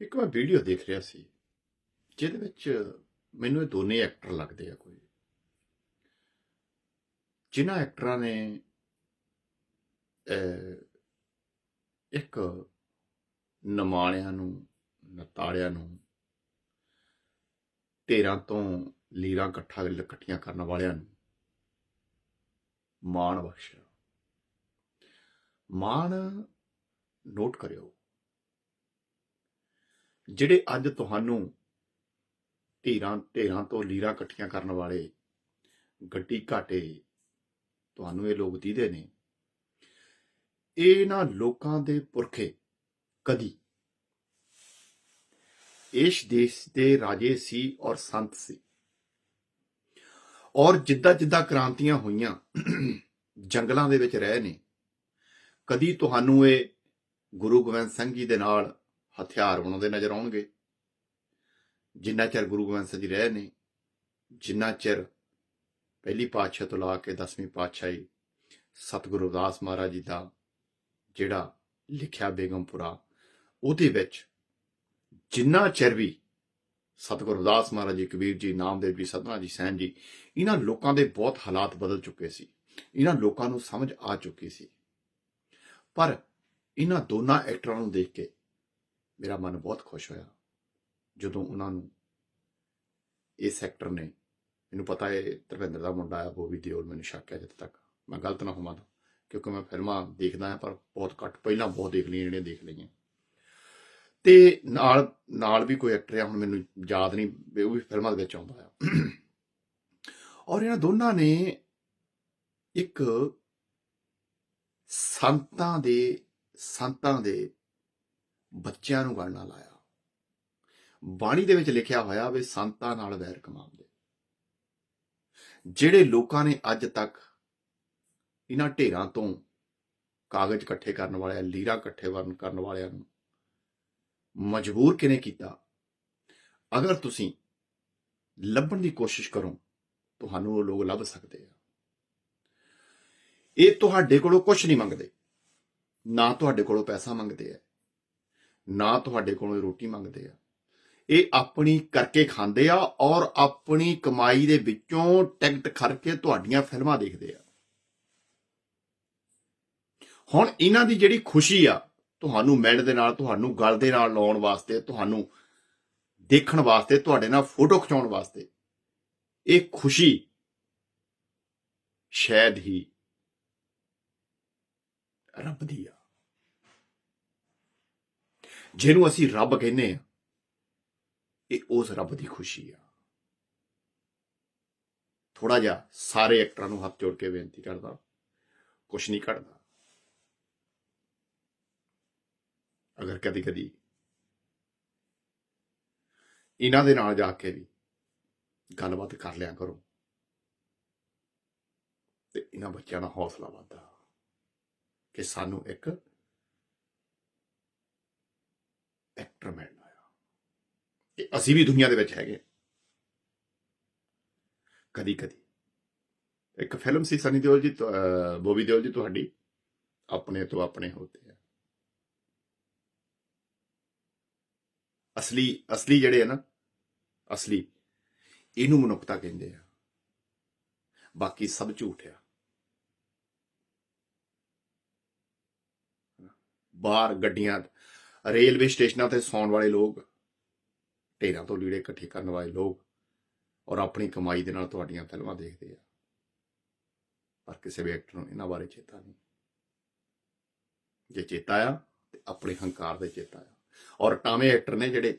ਇੱਕ ਮੈਂ ਵੀਡੀਓ ਦੇਖ ਰਿਹਾ ਸੀ, ਜਿਹਦੇ ਵਿੱਚ ਮੈਨੂੰ ਇਹ ਦੋਨੇ ਐਕਟਰ ਲੱਗਦੇ ਆ ਕੋਈ। ਜਿਨ੍ਹਾਂ ਐਕਟਰਾਂ ਨੇ ਇੱਕ ਨਮਾਣਿਆਂ ਨੂੰ ਨਤਾੜਿਆਂ ਨੂੰ ਢੇਰਾਂ ਤੋਂ ਲੀਰਾਂ ਇਕੱਠਾ ਇਕੱਠੀਆਂ ਕਰਨ ਵਾਲਿਆਂ ਨੂੰ ਮਾਣ ਬਖਸ਼ਿਆ। ਮਾਣ ਨੋਟ ਕਰਿਓ। ਜਿਹੜੇ ਅੱਜ ਤੁਹਾਨੂੰ ਢੇਰਾਂ ਢੇਰਾਂ ਤੋਂ ਲੀਰਾਂ ਇਕੱਠੀਆਂ ਕਰਨ ਵਾਲੇ ਗੱਡੀ ਘਾਟੇ ਤੁਹਾਨੂੰ ਇਹ ਲੋਕ ਦੀਦੇ ਨੇ, ਇਹਨਾਂ ਲੋਕਾਂ ਦੇ ਪੁਰਖੇ ਕਦੀ ਇਸ ਦੇਸ਼ ਦੇ ਰਾਜੇ ਸੀ ਔਰ ਸੰਤ ਸੀ। ਔਰ ਜਿੱਦਾਂ ਜਿੱਦਾਂ ਕ੍ਰਾਂਤੀਆਂ ਹੋਈਆਂ, ਜੰਗਲਾਂ ਦੇ ਵਿੱਚ ਰਹੇ ਨੇ, ਕਦੀ ਤੁਹਾਨੂੰ ਇਹ ਗੁਰੂ ਗੋਬਿੰਦ ਸਿੰਘ ਜੀ ਦੇ ਨਾਲ ਹਥਿਆਰ ਬਣਾਉਂਦੇ ਨਜ਼ਰ ਆਉਣਗੇ। ਜਿੰਨਾ ਚਿਰ ਗੁਰੂ ਗੋਬਿੰਦ ਸਿੰਘ ਜੀ ਰਹੇ ਨੇ, ਜਿੰਨਾ ਚਿਰ ਪਹਿਲੀ ਪਾਤਸ਼ਾਹ ਤੋਂ ਲਾ ਕੇ 10ਵੀਂ ਪਾਤਸ਼ਾਹੀ ਸਤਿਗੁਰੂ ਰਵਿਦਾਸ ਮਹਾਰਾਜ ਜੀ ਦਾ ਜਿਹੜਾ ਲਿਖਿਆ ਬੇਗਮਪੁਰਾ, ਉਹਦੇ ਵਿੱਚ ਜਿੰਨਾ ਚਿਰ ਵੀ ਸਤਿਗੁਰੂ ਰਵਿਦਾਸ ਮਹਾਰਾਜ ਜੀ ਕਬੀਰ ਜੀ, ਨਾਮਦੇਵ ਜੀ ਸਤਨਾ ਜੀ, ਸੈਨ ਜੀ, ਇਹਨਾਂ ਲੋਕਾਂ ਦੇ ਬਹੁਤ ਹਾਲਾਤ ਬਦਲ ਚੁੱਕੇ ਸੀ। ਇਹਨਾਂ ਲੋਕਾਂ ਨੂੰ ਸਮਝ ਆ ਚੁੱਕੀ ਸੀ। ਪਰ ਇਹਨਾਂ ਦੋਨਾਂ ਐਕਟਰਾਂ ਨੂੰ ਦੇਖ ਕੇ ਮੇਰਾ ਮਨ ਬਹੁਤ ਖੁਸ਼ ਹੋਇਆ। ਜਦੋਂ ਉਹਨਾਂ ਨੂੰ ਇਸ ਐਕਟਰ ਨੇ, ਮੈਨੂੰ ਪਤਾ ਹੈ ਧਰਮਿੰਦਰ ਦਾ ਮੁੰਡਾ ਆ ਬੋਬੀ ਦਿਓਲ ਮੈਨੂੰ ਸ਼ੱਕ ਹੈ ਜਿੱਥੇ ਤੱਕ। ਮੈਂ ਗਲਤ ਨਾ ਹੋਵਾਂ ਕਿਉਂਕਿ ਮੈਂ ਫਿਲਮਾਂ ਦੇਖਦਾ ਹਾਂ, ਪਰ ਬਹੁਤ ਘੱਟ, ਪਹਿਲਾਂ ਬਹੁਤ ਦੇਖ ਲਈਆਂ, ਜਿਹੜੀਆਂ ਦੇਖ ਲਈਆਂ। ਤੇ ਨਾਲ ਨਾਲ ਵੀ ਕੋਈ ਐਕਟਰ ਆ, ਹੁਣ ਮੈਨੂੰ ਯਾਦ ਨਹੀਂ ਉਹ ਵੀ ਫਿਲਮਾਂ ਦੇ ਵਿੱਚ ਆਉਂਦਾ ਆ। ਔਰ ਇਹਨਾਂ ਦੋਨਾਂ ਨੇ ਇੱਕ ਸੰਤਾਂ ਦੇ ਸੰਤਾਂ ਦੇ ਬੱਚਿਆਂ ਨੂੰ ਗੜਨਾ ਲਾਇਆ। ਬਾਣੀ ਦੇ ਵਿੱਚ ਲਿਖਿਆ ਹੋਇਆ ਵੀ ਸੰਤਾਂ ਨਾਲ ਵੈਰ ਕਮਾਉਂਦੇ ਜਿਹੜੇ ਲੋਕਾਂ ਨੇ ਅੱਜ ਤੱਕ ਇਹਨਾਂ ਢੇਰਾਂ ਤੋਂ ਕਾਗਜ਼ ਇਕੱਠੇ ਕਰਨ ਵਾਲਿਆਂ, ਲੀਰਾ ਇਕੱਠੇ ਵਰਨ ਕਰਨ ਵਾਲਿਆਂ ਨੂੰ ਮਜਬੂਰ ਕਿਨੇ ਕੀਤਾ? ਅਗਰ ਤੁਸੀਂ ਲੱਭਣ ਦੀ ਕੋਸ਼ਿਸ਼ ਕਰੋ, ਤੁਹਾਨੂੰ ਉਹ ਲੋਕ ਲੱਭ ਸਕਦੇ ਆ। ਇਹ ਤੁਹਾਡੇ ਕੋਲੋਂ ਕੁਝ ਨਹੀਂ ਮੰਗਦੇ। ਨਾ ਤੁਹਾਡੇ ਕੋਲੋਂ ਪੈਸਾ ਮੰਗਦੇ ਆ। ਨਾ ਤੁਹਾਡੇ ਕੋਲੋਂ ਰੋਟੀ ਮੰਗਦੇ ਆ। ਇਹ ਆਪਣੀ ਕਰਕੇ ਖਾਂਦੇ ਆ ਔਰ ਆਪਣੀ ਕਮਾਈ ਦੇ ਵਿੱਚੋਂ ਟਿਕਟ ਖਰਚ ਤੁਹਾਡੀਆਂ ਫਿਲਮਾਂ ਦੇਖਦੇ ਆ। ਹੁਣ ਇਹਨਾਂ ਦੀ ਜਿਹੜੀ ਖੁਸ਼ੀ ਆ, ਤੁਹਾਨੂੰ ਮਿਲਣ ਦੇ ਨਾਲ, ਤੁਹਾਨੂੰ ਗਲ ਦੇ ਨਾਲ ਲਾਉਣ ਵਾਸਤੇ, ਤੁਹਾਨੂੰ ਦੇਖਣ ਵਾਸਤੇ, ਤੁਹਾਡੇ ਨਾਲ ਫੋਟੋ ਖਿਚਾਉਣ ਵਾਸਤੇ, ਇਹ ਖੁਸ਼ੀ ਸ਼ਾਇਦ ਹੀ ਰੱਬ ਦੀ ਆ। ਜਿਹਨੂੰ ਅਸੀਂ ਰੱਬ ਕਹਿੰਦੇ ਆ ਇਹ ਉਸ ਰੱਬ ਦੀ ਖੁਸ਼ੀ ਆ। ਥੋੜਾ ਜਿਹਾ ਸਾਰੇ ਐਕਟਰਾਂ ਨੂੰ ਹੱਥ ਜੋੜ ਕੇ ਬੇਨਤੀ ਕਰਦਾ, ਕੁਛ ਨਹੀਂ ਕਰਦਾ ਅਗਰ ਕਦੀ ਕਦੀ ਇਹਨਾਂ ਦੇ ਨਾਲ ਜਾ ਕੇ ਵੀ ਗੱਲਬਾਤ ਕਰ ਲਿਆ ਕਰੋ, ਤੇ ਇਹਨਾਂ ਬੱਚਿਆਂ ਦਾ ਹੌਸਲਾ ਵਧਦਾ ਕਿ ਸਾਨੂੰ ਇੱਕ ਐਕਟਰ ਮਿਲਣਾ ਆ ਕਿ ਅਸੀਂ ਵੀ ਦੁਨੀਆ ਦੇ ਵਿੱਚ ਹੈਗੇ ਕਦੀ ਕਦੀ ਇੱਕ ਫਿਲਮ ਸੀ ਸਨੀ ਦਿਓਲ ਜੀ ਬੋਬੀ ਦਿਓਲ ਜੀ ਤੁਹਾਡੀ? ਆਪਣੇ ਤੋਂ ਆਪਣੇ ਹੋਤੇ ਆ। ਅਸਲੀ ਅਸਲੀ ਜਿਹੜੇ ਆ ਨਾ, ਅਸਲੀ, ਇਹਨੂੰ ਮਨੁੱਖਤਾ ਕਹਿੰਦੇ ਆ। ਬਾਕੀ ਸਭ ਝੂਠ ਆ। ਬਾਹਰ ਗੱਡੀਆਂ ਰੇਲਵੇ ਸਟੇਸ਼ਨਾਂ ਤੇ ਸੌਣ ਵਾਲੇ ਲੋਕ, ਢੇਰਾਂ ਤੋਂ ਲੀੜੇ ਇਕੱਠੇ ਕਰਨ ਵਾਲੇ ਲੋਕ ਔਰ ਆਪਣੀ ਕਮਾਈ ਦੇ ਨਾਲ ਤੁਹਾਡੀਆਂ ਫਿਲਮਾਂ ਦੇਖਦੇ ਆ। ਪਰ ਕਿਸੇ ਵੀ ਐਕਟਰ ਨੂੰ ਇਹਨਾਂ ਬਾਰੇ ਚੇਤਾ ਨਹੀਂ। ਜੇ ਚੇਤਾ ਆ, ਤੇ ਆਪਣੇ ਹੰਕਾਰ ਦੇ ਚੇਤਾ ਆ। ਔਰ ਟਾਵੇਂ ਐਕਟਰ ਨੇ ਜਿਹੜੇ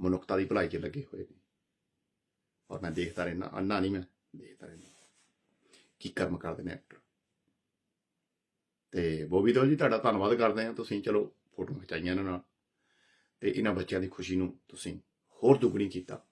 ਮਨੁੱਖਤਾ ਦੀ ਭਲਾਈ 'ਚ ਲੱਗੇ ਹੋਏ ਨੇ। ਔਰ ਮੈਂ ਦੇਖਦਾ ਰਹਿਣਾ ਅੰਨਾ ਨਹੀਂ ਮੈਂ, ਦੇਖਦਾ ਰਹਿਣਾ ਕੀ ਕਰਮ ਕਰਦੇ ਨੇ ਐਕਟਰ ਤੇ ਬੋਬੀ ਦਿਓਲ ਜੀ, ਤੁਹਾਡਾ ਧੰਨਵਾਦ ਕਰਦੇ ਆ ਤੁਸੀਂ ਚਲੋ ਫੋਟੋ ਖਿਚਾਈਆਂ ਇਹਨਾਂ ਨਾਲ। ਤੇ ਇਹਨਾਂ ਬੱਚਿਆਂ ਦੀ ਖੁਸ਼ੀ ਨੂੰ ਤੁਸੀਂ ਹੋਰ ਦੁੱਗਣੀ ਕੀਤਾ।